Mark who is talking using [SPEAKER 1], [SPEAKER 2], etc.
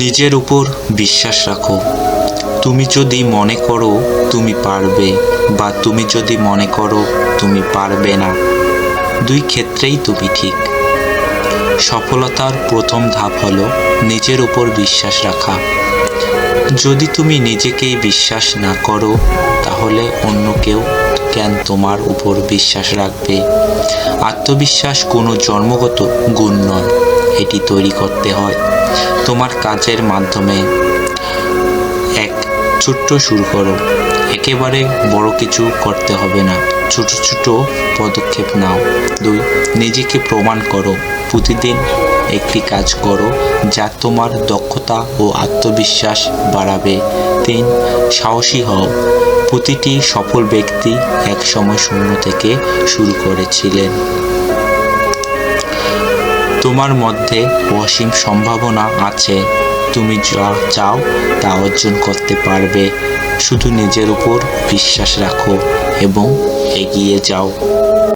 [SPEAKER 1] নিজের উপর বিশ্বাস রাখো। তুমি যদি মনে করো তুমি পারবে বা তুমি যদি মনে করো তুমি পারবে না, দুই ক্ষেত্রেই তুমি ঠিক। সফলতার প্রথম ধাপ হলো নিজের উপর বিশ্বাস রাখা। যদি তুমি নিজেকেই বিশ্বাস না করো, তাহলে অন্য কেউ কেন তোমার উপর বিশ্বাস রাখবে? আত্মবিশ্বাস কোনো জন্মগত গুণ নয়, এটি তৈরি করতে হয়। তোমার কাজের মাধ্যমে এক ছোট্ট শুরু করো। একেবারে বড় কিছু করতে হবে না। ছোট ছোট পদক্ষেপ নাও। দুই, নিজেকে প্রমাণ করো। প্রতিদিন একটি কাজ করো যা তোমার দক্ষতা ও আত্মবিশ্বাস বাড়াবে। তিন, সাহসী হও। প্রতিটি সফল ব্যক্তি একসময় শূন্য থেকে শুরু করেছিলেন। তোমার মধ্যে অসীম সম্ভাবনা আছে। তুমি যা চাও তা অর্জন করতে পারবে। শুধু নিজের উপর বিশ্বাস রাখো এবং এগিয়ে যাও।